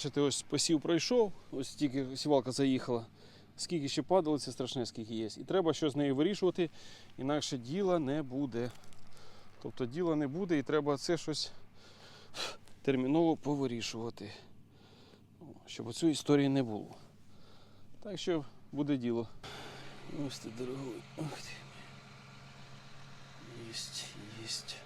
Бачите, ось посів пройшов, ось тільки сівалка заїхала. Скільки ще падало, це страшне, скільки є. І треба щось з нею вирішувати, інакше діла не буде. Тобто діла не буде і треба це щось терміново повирішувати. Щоб цю історії не було. Так що буде діло. Ось ти дорогой. Єсть, єсть.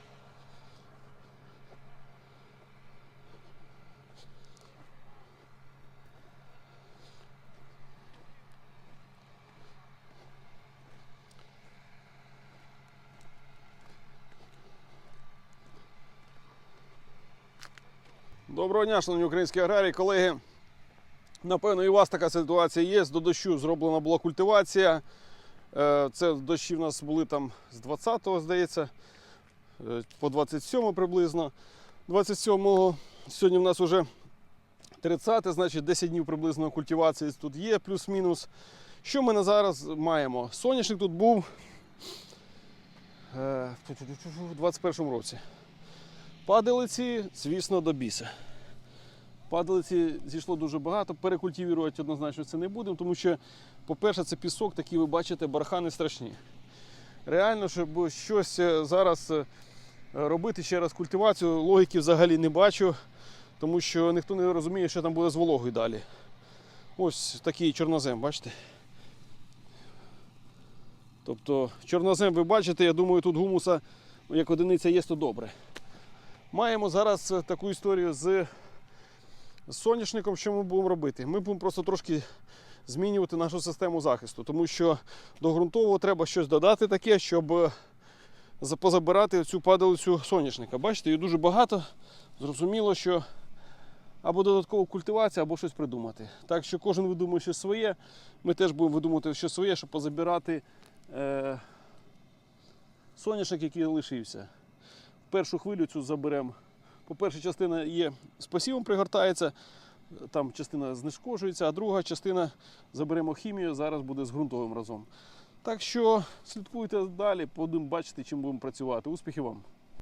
Доброго дня, шановні українські аграрії, колеги. Напевно, і у вас така ситуація є. До дощу зроблена була культивація. Е, Це дощі в нас були там з 20-го, здається, е, по 27 приблизно. 27-го сьогодні в нас вже 30, значить 10 днів приблизно культивації тут є, плюс-мінус. Що ми на зараз маємо? Соняшник тут був е, в 21 році. Падалиці, звісно, до біса. Падалиці зійшло дуже багато, перекультивувати однозначно це не будемо, тому що, по-перше, це пісок, такий ви бачите, бархани страшні. Реально, щоб щось е, зараз е, робити ще раз культивацію, логіки взагалі не бачу, тому що ніхто не розуміє, що там буде з вологою далі. Ось такий чорнозем, бачите? Тобто чорнозем ви бачите, я думаю, тут гумуса як одиниця є, то добре. Маємо зараз е, таку історію з соняшником, що ми будемо робити? Ми будемо просто трошки змінювати нашу систему захисту, тому що до ґрунтового треба щось додати таке, щоб е, позабирати цю падалицю соняшника. Бачите, її дуже багато. Зрозуміло, що або додаткова культивація, або щось придумати. Так що кожен видумує щось своє. Ми теж будемо видумувати щось своє, щоб позабирати е, соняшник, який лишився. Першу хвилю цю заберемо. По-перше, частина є з посівом пригортається, там частина знешкоджується, а друга частина заберемо хімію, зараз буде з ґрунтовим разом. Так що слідкуйте далі, будемо бачити, чим будемо працювати. Успіхів вам!